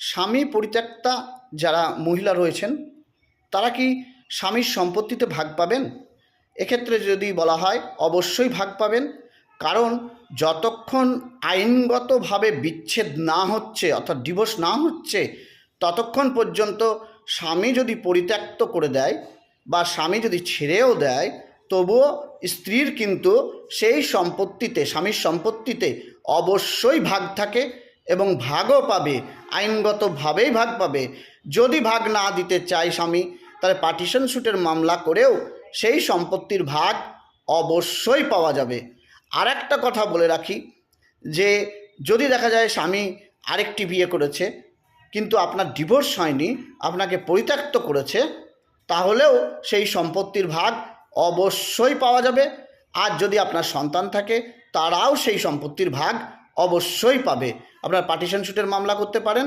স্বামী পরিত্যক্তা যারা মহিলা রয়েছেন, তারা কি স্বামীর সম্পত্তিতে ভাগ পাবেন? এক্ষেত্রে যদি বলা হয়, অবশ্যই ভাগ পাবেন। কারণ যতক্ষণ আইনগতভাবে বিচ্ছেদ না হচ্ছে, অর্থাৎ ডিভোর্স না হচ্ছে, ততক্ষণ পর্যন্ত স্বামী যদি পরিত্যক্ত করে দেয় বা স্বামী যদি ছেড়েও দেয়, তবুও স্ত্রীর কিন্তু সেই সম্পত্তিতে, স্বামীর সম্পত্তিতে অবশ্যই ভাগ থাকে। এবং ভাগও পাবে, আইনগতভাবেই ভাগ পাবে। যদি ভাগ না দিতে চায় স্বামী, তাহলে পার্টিশন সুটের মামলা করেও সেই সম্পত্তির ভাগ অবশ্যই পাওয়া যাবে। আর একটা কথা বলে রাখি যে, যদি দেখা যায় স্বামী আরেকটি বিয়ে করেছে, কিন্তু আপনার ডিভোর্স হয়নি, আপনাকে পরিত্যক্ত করেছে, তাহলেও সেই সম্পত্তির ভাগ অবশ্যই পাওয়া যাবে। আর যদি আপনার সন্তান থাকে, তারাও সেই সম্পত্তির ভাগ অবশ্যই পাবে। আপনার পার্টিশন শুটের মামলা করতে পারেন।